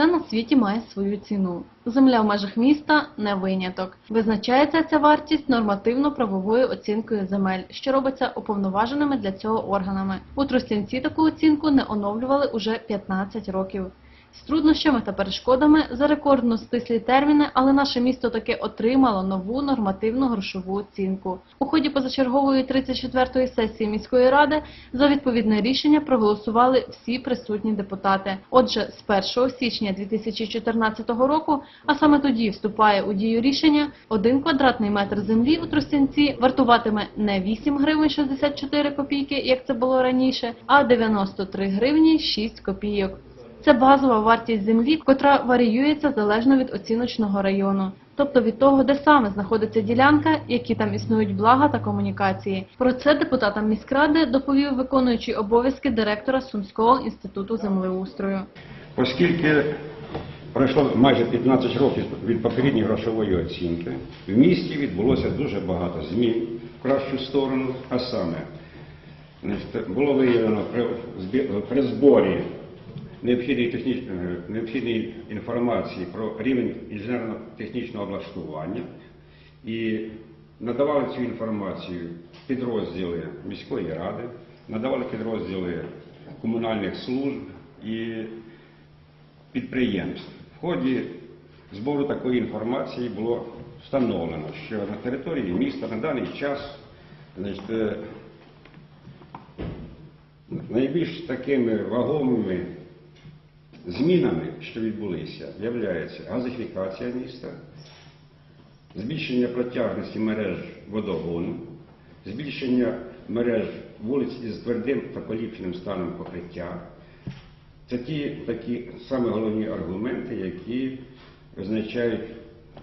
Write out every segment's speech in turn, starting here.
Все на світі має свою ціну. Земля в межах міста не виняток. Визначається ця вартість нормативно-правовою оцінкою земель, що робиться уповноваженими для цього органами. У Тростянці таку оцінку не оновлювали уже 15 років. З труднощами та перешкодами за рекордно стислі терміни, але наше місто таки отримало нову нормативну грошову оцінку. У ході позачергової 34-ї сесії міської ради за відповідне рішення проголосували всі присутні депутати. Отже, з 1 січня 2014 року, а саме тоді вступає у дію рішення, один квадратний метр землі у Тростянці вартуватиме не 8 гривень 64 копійки, як це було раніше, а 93 гривні 6 копійок. Це базова вартість землі, котра варіюється залежно від оціночного району, тобто від того, де саме знаходиться ділянка, які там існують блага та комунікації. Про це депутатам міськради доповів виконуючий обов'язки директора Сумського інституту землеустрою. Оскільки пройшло майже 15 років від попередньої грошової оцінки, в місті відбулося дуже багато змін в кращу сторону, а саме було виявлено при зборі необхідної, необхідної інформації про рівень інженерно-технічного облаштування і надавали цю інформацію підрозділи міської ради, надавали підрозділи комунальних служб і підприємств. В ході збору такої інформації було встановлено, що на території міста на даний час значить, е, найбільш такими вагомими змінами, що відбулися, є газифікація міста, збільшення протяжності мереж водогону, збільшення мереж вулиць із твердим та поліпшеним станом покриття. Це ті такі саме головні аргументи, які визначають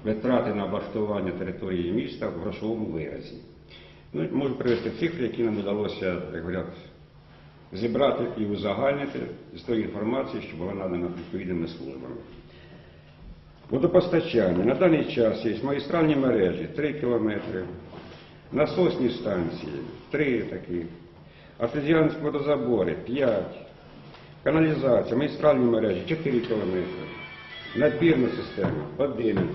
витрати на облаштування території міста в грошовому виразі. Ну, можу привести цифри, які нам вдалося, як говорять, зібрати і узагальнити з тої інформації, що була надана відповідними службами. Водопостачання. На даний час є магістральні мережі 3 кілометри, насосні станції 3 такі, артезіанські водозабори 5, каналізація, магістральні мережі 4 кілометри, надбірна система 11,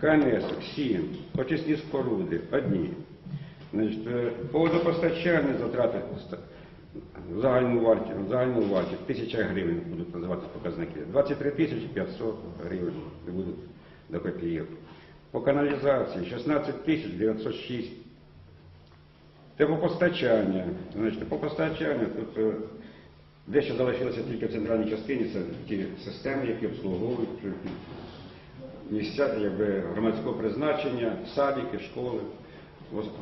КНС 7, очисні споруди 1. Значить, е, по водопостачанню затрати загальну вартість, загальну вартість 1000 гривень будуть називати показники. 23 тисячі 500 гривень будуть до копійок. По каналізації 16 тисяч 906. Теплопостачання. Значить, теплопостачання тут е, дещо залишилося тільки в центральній частині, це ті системи, які обслуговують е, місця якби, громадського призначення, садики, школи.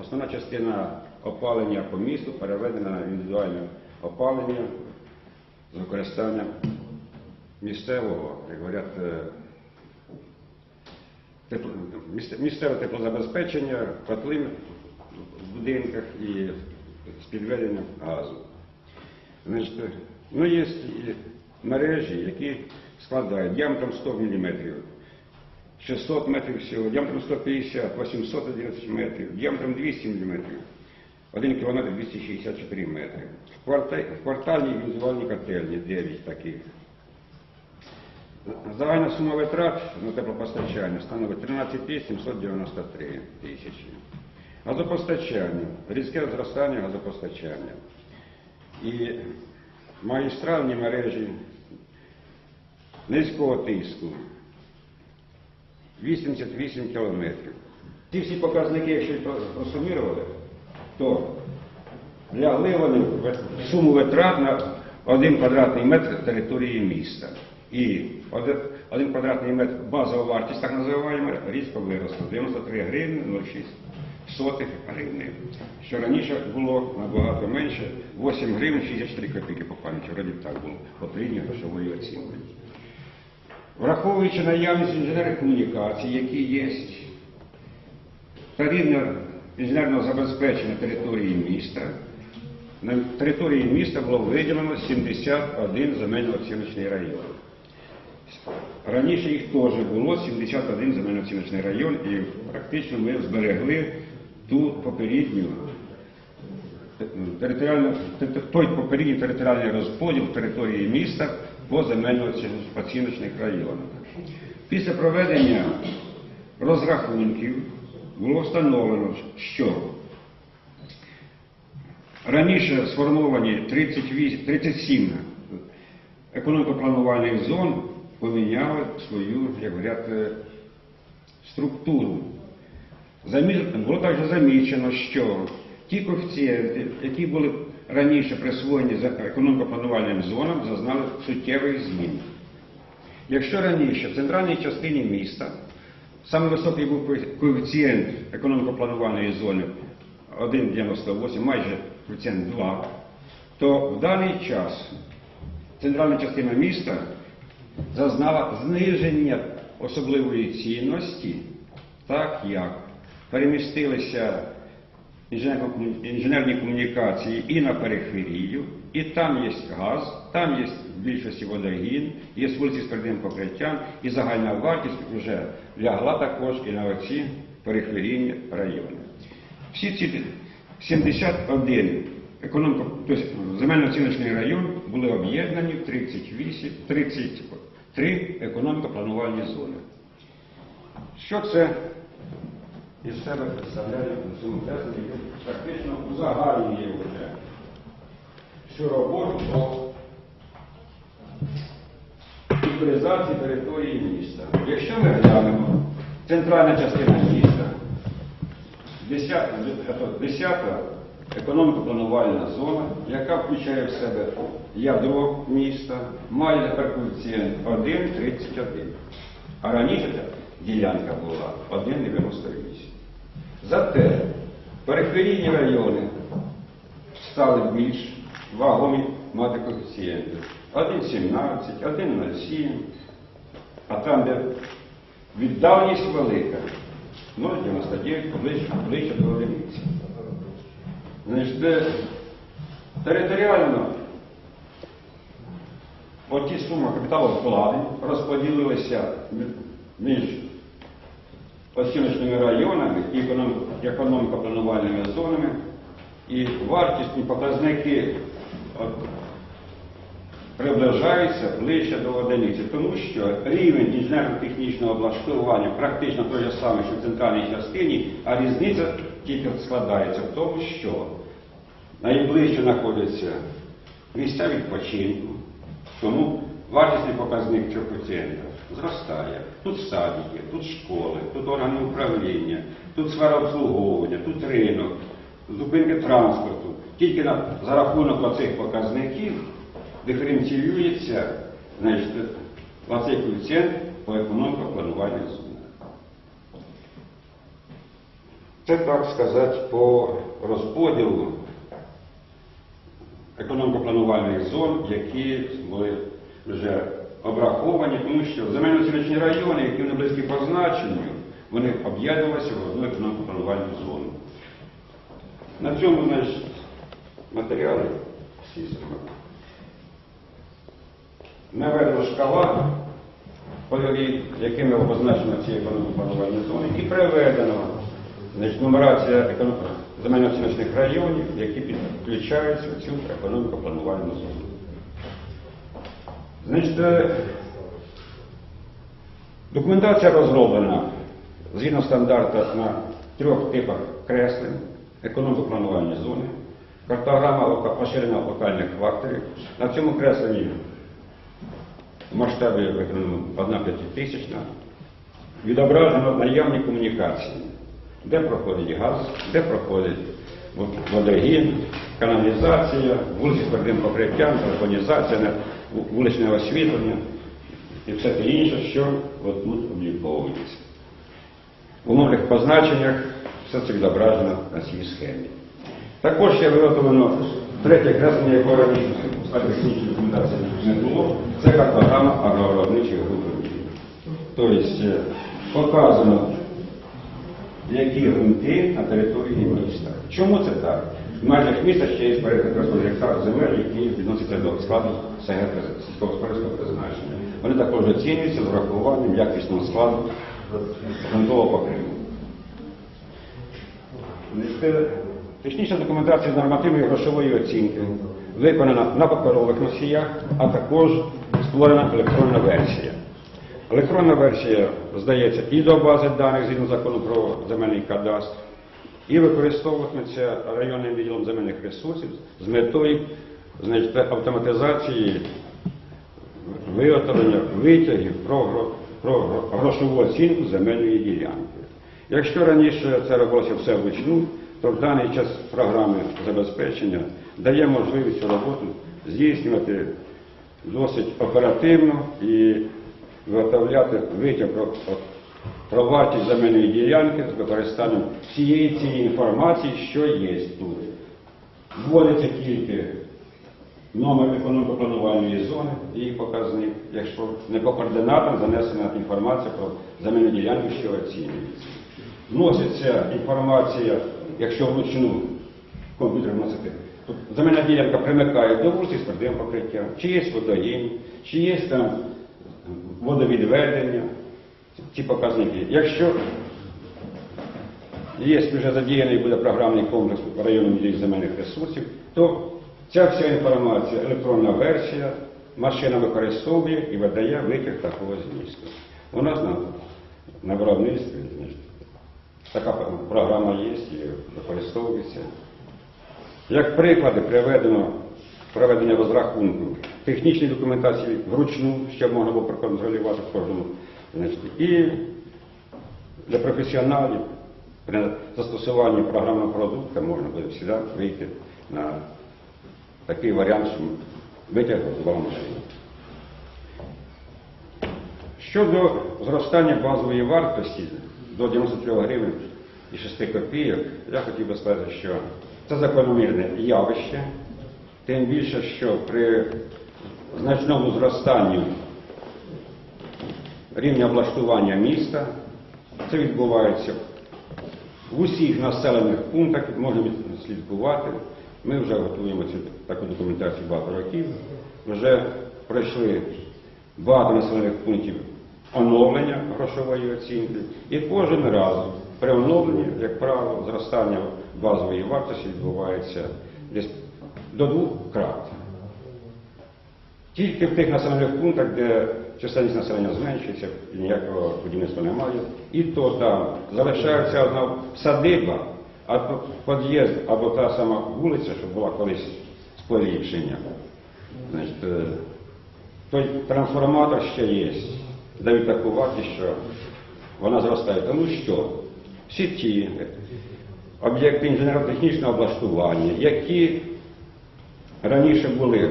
Основна частина опалення по місту переведена на індивідуальне опалення з використанням місцевого, як говорять, е, місцеве теплозабезпечення, котли в будинках і з підведенням газу. Е, ну, є мережі, які складають діаметром 100 мм, 600 метрів всього, діаметром 150, 811 метрів, діаметром 200 мм, 1 км 264 метри. В кварта- квартальній індивідуальній котельні 9 таких. Загальна сума витрат на теплопостачання становить 13 793 тисячі. Газопостачання, різке зростання газопостачання. І магістральні мережі низького тиску 88 кілометрів. Ці всі показники, якщо просумірували, то лягли вони суму витрат на один квадратний метр території міста. І один, квадратний метр базова вартість, так називаємо, різко виросла 93 гривні 06 сотих гривни. Що раніше було набагато менше 8 гривень 64 копійки по пам'яті, вроді так було, попередньої грошової оцінки. Враховуючи наявність інженерних комунікацій, які є, та рівня інженерного забезпечення території міста, на території міста було виділено 71 земельно-оціночний район. Раніше їх теж було 71 земельно-оціночний район, і практично ми зберегли ту попередню той попередній територіальний розподіл території міста по земельно-оціночних районах. Після проведення розрахунків було встановлено, що раніше сформовані 38, 37 економіко-планувальних зон поміняли свою, як говорять, е, структуру. Було також замічено, що ті коефіцієнти, які були раніше присвоєні за економіко-планувальним зонам, зазнали суттєвих змін. Якщо раніше в центральній частині міста саме високий був коефіцієнт економіко-планувальної зони 1,98, майже коефіцієнт 2, то в даний час центральна частина міста зазнала зниження особливої цінності, так як перемістилися інженерні комунікації і на периферію, і там є газ, там є більшості водогін, є вулиці з твердим покриттям, і загальна вартість вже лягла також і на оці периферійні райони. Всі ці 71 економіко, тобто земельно-оціночний район були об'єднані в 38, 33 економіко-планувальні зони. Що це із себе представляє на цьому тесті, практично узагальнює вже всю роботу по території міста. Якщо ми глянемо центральна частина міста, 10 10 економіко-планувальна зона, яка включає в себе ядро міста, має тепер коефіцієнт 1,31. А раніше ділянка була 1,98. Зате периферійні райони стали більш вагомі мати коефіцієнти. 1,17, 1,07, а там, де віддаленість велика, 0,99 ближче, ближче до одиниці. Значить, де територіально оті суми капіталовкладень розподілилися між оціночними районами і економіко-планувальними зонами, і вартісні показники от, приближаються ближче до одиниці, тому що рівень інженерно-технічного облаштування практично той же самий, що в центральній частині, а різниця тільки складається в тому, що найближче знаходяться місця відпочинку, тому вартісний показник цього пацієнта зростає. Тут садики, тут школи, тут органи управління, тут сфера обслуговування, тут ринок, зупинки транспорту. Тільки за рахунок оцих показників диференціюється значить, оцей коефіцієнт по економіко-планувальній зоні. Це так сказати по розподілу економіко-планувальних зон, які були вже обраховані, тому що земельно-цілічні райони, які вони близькі по значенню, вони об'єднувалися в одну економіко-планувальну зону. На цьому значить, матеріали всі зробили. Наведено шкала, кольорі, якими обозначено ці економіко-планувальні зони, і приведено значить, нумерація земельно-оціночних районів, які підключаються в цю економіко-планувальну зону. Значить, е, документація розроблена згідно стандарту на трьох типах креслень, економіко-планувальні зони, картограма поширення локальних факторів. На цьому кресленні в масштабі 1 п'ятитисячна, відображено наявні комунікації, де проходить газ, де проходить водогін, каналізація, вулиці з твердим покриттям, телефонізація, вуличне освітлення і все те інше, що тут обліковується. У нових позначеннях все це відображено на цій схемі. Також ще виготовлено третє креслення, якого раніше складі документації не було, це картограма агровиробничих груп. Тобто е, показано, які ґрунти на території міста. Чому це так? В межах міста ще є порядка 300 гектар земель, які відносяться до складу сільськогосподарського призначення. Вони також оцінюються з врахуванням якісного складу ґрунтового покриву. Технічна документація з нормативної грошової оцінки виконана на паперових носіях, а також створена електронна версія. Електронна версія здається і до бази даних згідно закону про земельний кадастр, і використовуватиметься районним відділом земельних ресурсів з метою значить, автоматизації виготовлення витягів про, про грошову оцінку земельної ділянки. Якщо раніше це робилося все вручну, то в даний час програми забезпечення дає можливість роботу здійснювати досить оперативно і виготовляти витяг про, про вартість земельної ділянки з використанням всієї цієї інформації, що є тут. Вводиться тільки номер економіко-планувальної зони її показник, якщо не по координатам занесена інформація про земельну ділянку, що оцінюється. Вноситься інформація, якщо вручну комп'ютер вносити, то земельна ділянка примикає до вулиці з твердим покриттям, чи є водогін, чи є там водовідведення, ці показники. Якщо є вже задіяний буде програмний комплекс району відділі земельних ресурсів, то ця вся інформація, електронна версія, машина використовує і видає витяг такого змісту. У нас на, на виробництві така програма є і використовується. Як приклади приведено проведення розрахунку технічної документації вручну, щоб можна було проконтролювати кожному. І для професіоналів при застосуванні програмного продукту можна буде завжди вийти на такий варіант, що витяг готувала машина. Щодо зростання базової вартості до 93 гривень і 6 копійок, я хотів би сказати, що це закономірне явище, тим більше, що при значному зростанні рівня облаштування міста це відбувається в усіх населених пунктах, можна відслідкувати. Ми вже готуємо цю таку документацію багато років. Вже пройшли багато населених пунктів оновлення грошової оцінки. І кожен раз при оновленні, як правило, зростання базової вартості відбувається десь до двох крат. Тільки в тих населених пунктах, де чисельність населення зменшується, ніякого будівництва немає, і то там залишається одна садиба, а під'їзд або та сама вулиця, що була колись з поліпшення. Значить, е, той трансформатор ще є, таку вартість, що вона зростає. Тому що всі ті об'єкти інженерно-технічного облаштування, які раніше були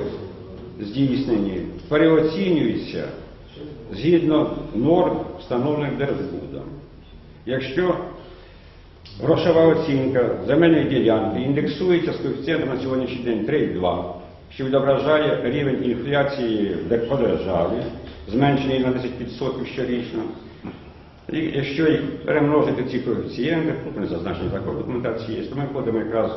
здійснені, переоцінюються згідно норм, встановлених Держбудом. Якщо грошова оцінка земельної ділянки індексується з коефіцієнтом на сьогоднішній день 3,2, що відображає рівень інфляції де- по державі, зменшений на 10% щорічно. Якщо їх перемножити ці коефіцієнти, вони зазначені також документації є, то ми входимо якраз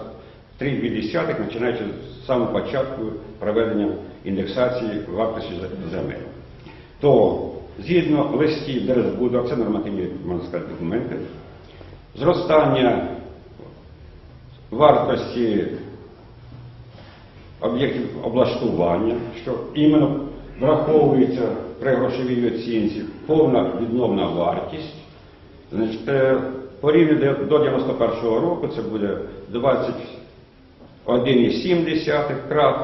в 3,2, починаючи з самого початку проведення індексації вартості земель. То згідно листів Держбуду, це нормативні можна сказати, документи, зростання вартості об'єктів облаштування, що іменно враховується при грошовій оцінці повна відновна вартість. Е, по рівню до 91 року це буде 21,7 крат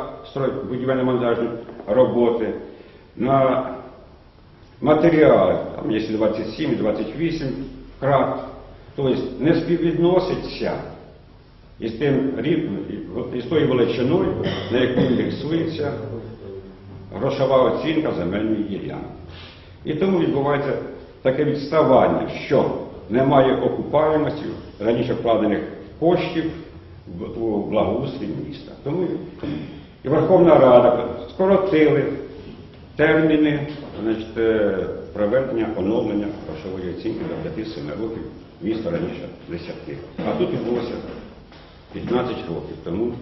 будівельно-монтажні роботи. На матеріали, там є 27-28 крат, тобто не співвідноситься із тим рівнем, із тою величиною, на яку індексується грошова оцінка земельної ділянки. І тому відбувається таке відставання, що немає окупаємості раніше вкладених коштів у благоустрій міста. Тому і Верховна Рада скоротили терміни значить, е, проведення оновлення грошової оцінки до 5-7 років міста раніше 10. А тут відбулося 15 років тому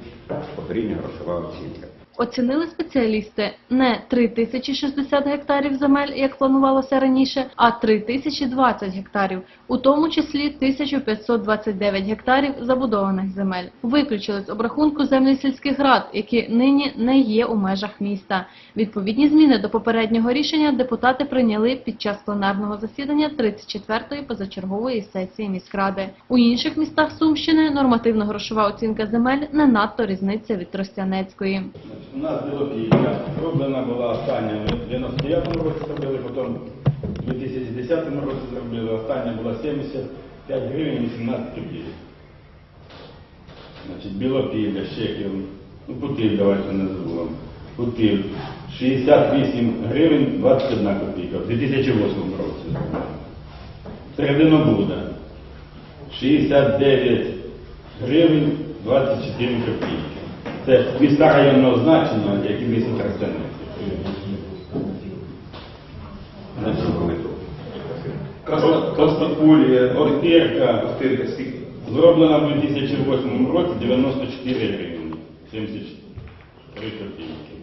покоріння грошова оцінка. Оцінили спеціалісти не 3060 гектарів земель, як планувалося раніше, а 3020 гектарів, у тому числі 1529 гектарів забудованих земель. Виключили з обрахунку землі сільських рад, які нині не є у межах міста. Відповідні зміни до попереднього рішення депутати прийняли під час пленарного засідання 34-ї позачергової сесії міськради. У інших містах Сумщини нормативно-грошова оцінка земель не надто різниця від Тростянецької. У нас білопілля. Зроблена була остання в 99-му році зробили, потім в 2010 році зробили. Остання була 75 гривень 18 копійок. Значить, білопілля, щеків, ну путів давайте назву вам. Путів 68 гривень 21 копійка в 2008 році. Серединобуда 69 гривень 24 копійки. Це міста районного значення, як і місто Тростянець. Костопулія, Ортирка, зроблена в 2008 році 94 гривні, 73 копійки.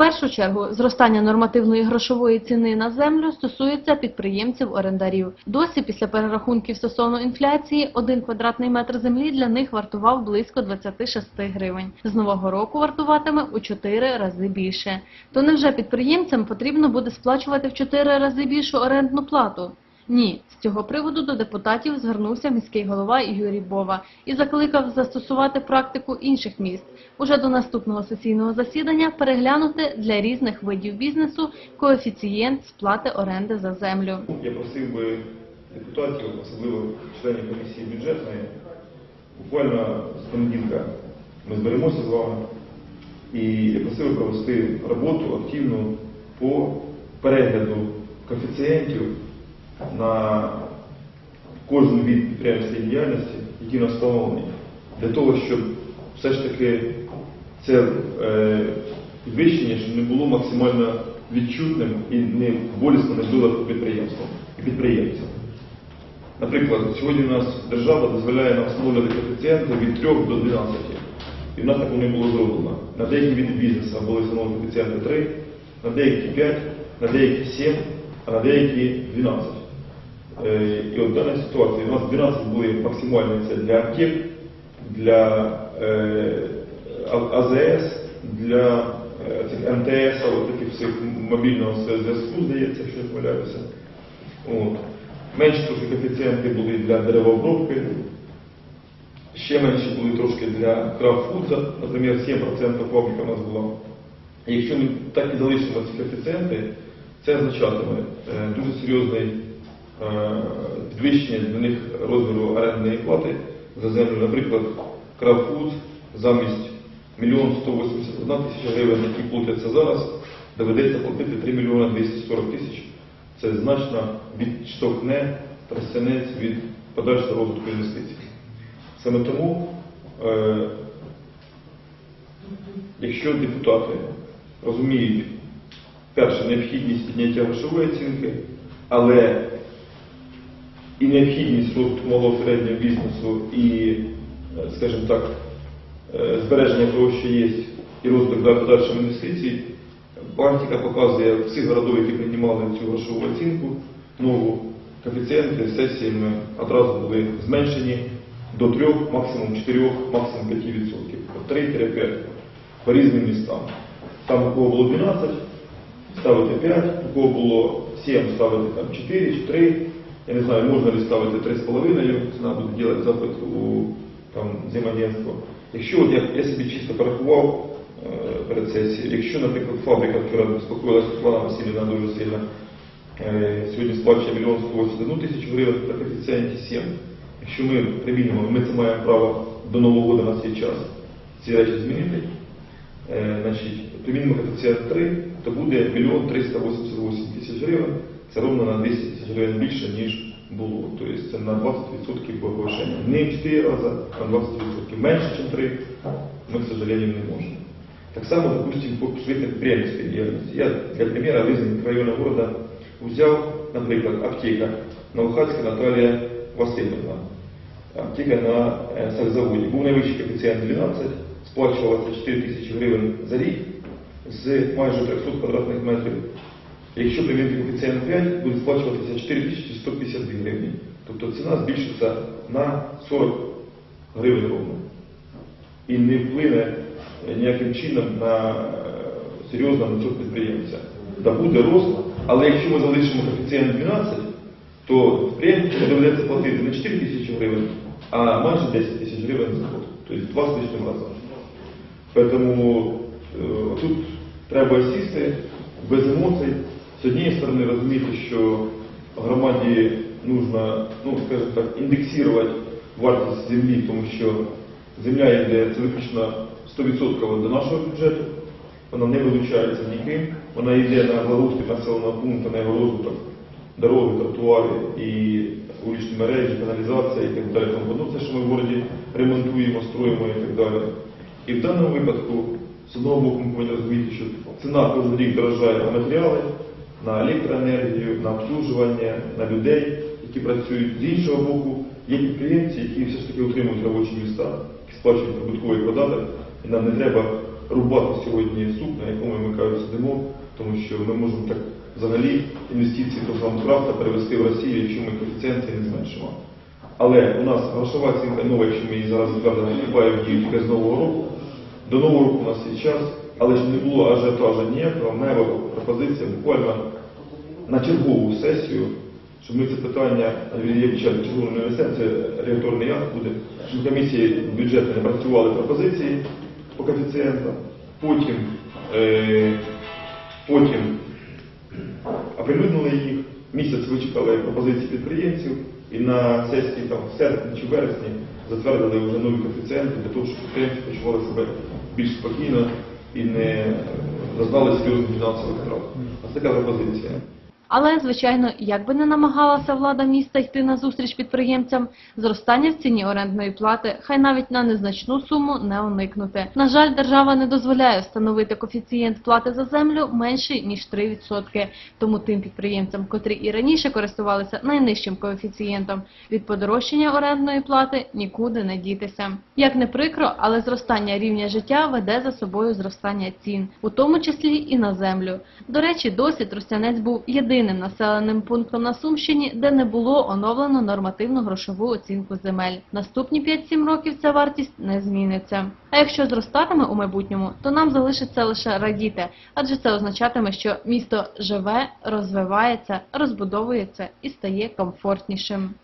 Першу чергу зростання нормативної грошової ціни на землю стосується підприємців-орендарів. Досі після перерахунків стосовно інфляції один квадратний метр землі для них вартував близько 26 гривень. З нового року вартуватиме у 4 рази більше. То невже підприємцям потрібно буде сплачувати в 4 рази більшу орендну плату? Ні, з цього приводу до депутатів звернувся міський голова Юрій Бова і закликав застосувати практику інших міст. Уже до наступного сесійного засідання переглянути для різних видів бізнесу коефіцієнт сплати оренди за землю. Я просив би депутатів, особливо членів комісії бюджетної, буквально з понеділка ми зберемося з вами і я просив би провести роботу активну по перегляду коефіцієнтів на кожну від підприємської діяльності, які нас встановлені, для того, щоб все ж таки це е, підвищення щоб не було максимально відчутним і не болісно не било по підприємствам і підприємцям. Наприклад, сьогодні у нас держава дозволяє нам встановлювати коефіцієнти від 3 до 12. І в нас такого не було зроблено. На деякі види бізнесу були встановлені коефіцієнти 3, на деякі 5, на деякі 7, а на деякі 12. Е, І от в даній ситуації у нас 12 були максимальні це для аптек, для е, АЗС, для е, цих МТС, от таких всіх мобільного зв'язку, здається, якщо я помиляюся. От. Менші трошки коефіцієнти були для деревообробки, ще менші були трошки для крафтфудза, наприклад, 7% фабрика у нас була. І якщо ми так і залишимо ці коефіцієнти, це означатиме дуже серйозне підвищення для них розміру орендної плати за землю. Наприклад, крафтфудз замість 1 181 тисяча гривень, які платяться зараз, доведеться платити 3 мільйона 240 тисяч. Це значно відштовхне тростянець від подальшого розвитку інвестицій. Саме тому, е, якщо депутати розуміють, перше, необхідність підняття грошової оцінки, але і необхідність розвитку малого середнього бізнесу і, е, скажімо так, е, збереження того, що є, і розвиток для подальших інвестицій, практика показує всіх городів, які приймали цю грошову оцінку, нову коефіцієнти сесіями одразу були зменшені до 3, максимум 4, максимум 5 відсотків, 3-5 по різним містам. Там у кого було 12, ставити 5, у кого було 7, ставити там 4 чи 3. Я не знаю, можна ли ставити 3,5, ціна буде робити запит у там. Якщо от я, я собі чисто порахував е, перед сесією, якщо, наприклад, фабрика вчора безпокоїлася Світлана Васильівна дуже сильно, е, сьогодні сплачує 1 181 тисячу гривень при коефіцієнті 7, якщо ми примінимо, ми це маємо право до Нового року на цей час ці речі змінити, Е, значить, примінимо коефіцієнт 3, то буде 1 388 тисяч гривень. Це ровно на 200 тисяч гривень більше, ніж було. Тобто це на 20% повищення. Не в 4 рази, а на 20% менше, ніж 3, ми, к сожалению, не можем. Так само, допустим, по своей предпринимательской деятельности. Я для примера в різних районах города взяв, наприклад, аптека Новохацька Наталія Васильівна. а, тільки на е, сахзаводі. Був найвищий коефіцієнт 12, сплачувалося 4 тисячі гривень за рік з майже 300 квадратних метрів. Якщо прийняти коефіцієнт 5, буде сплачуватися 4152 гривні. Тобто ціна збільшиться на 40 гривень ровно. І не вплине е, ніяким чином на е, серйозно на цього підприємця. Да буде рост, але якщо ми залишимо коефіцієнт 12, то підприємцю доведеться платити не 4 тисячі гривень, а майже 10 тисяч гривень за год. Тобто два з лишнім разом. Тому е, тут треба сісти без емоцій. З однієї сторони розуміти, що громаді нужно, ну, скажімо так, індексувати вартість землі, тому що земля йде це виключно 100% до нашого бюджету, вона не вилучається ніким, вона йде на благоустрій населеного пункту, на його розвиток, дороги, тротуари і вуличні мережі, каналізація і так далі. Тому все, що ми в городі ремонтуємо, строїмо і так далі. І в даному випадку, з одного боку, ми повинні розуміти, що ціна кожен рік дорожає на матеріали, на електроенергію, на обслужування, на людей, які працюють. З іншого боку, є підприємці, які все ж таки отримують робочі місця, які сплачують прибутковий податок, і нам не треба рубати сьогодні суп, на якому ми кажуть, сидимо, тому що ми можемо так взагалі інвестиції до самого крафта перевести в Росію, якщо ми коефіцієнти не зменшимо. Але у нас грошова оцінка нова, якщо ми зараз затвердимо, вступає в дію тільки з нового року. До нового року у нас є час, але ж не було ажіотажу ніякого, мева пропозиція буквально на чергову сесію, щоб ми це питання, вважаю, чергову не несемо, це акт буде, щоб комісії бюджетні працювали пропозиції по коефіцієнтам, потім, е, потім оприлюднили їх, місяць вичекали пропозиції підприємців і на сесії там, в серпні чи вересні затвердили вже нові коефіцієнти для того, щоб підприємці почували себе більш спокійно і не зазнали серйозних фінансових втрат. Ось така пропозиція. Але, звичайно, як би не намагалася влада міста йти на зустріч підприємцям, зростання в ціні орендної плати хай навіть на незначну суму не уникнути. На жаль, держава не дозволяє встановити коефіцієнт плати за землю менший ніж 3%. Тому тим підприємцям, котрі і раніше користувалися найнижчим коефіцієнтом, від подорожчання орендної плати нікуди не дітися. Як не прикро, але зростання рівня життя веде за собою зростання цін, у тому числі і на землю. До речі, досі Тростянець був єдиним населеним пунктом на Сумщині, де не було оновлено нормативну грошову оцінку земель. Наступні 5-7 років ця вартість не зміниться. А якщо зростатиме у майбутньому, то нам залишиться лише радіти, адже це означатиме, що місто живе, розвивається, розбудовується і стає комфортнішим.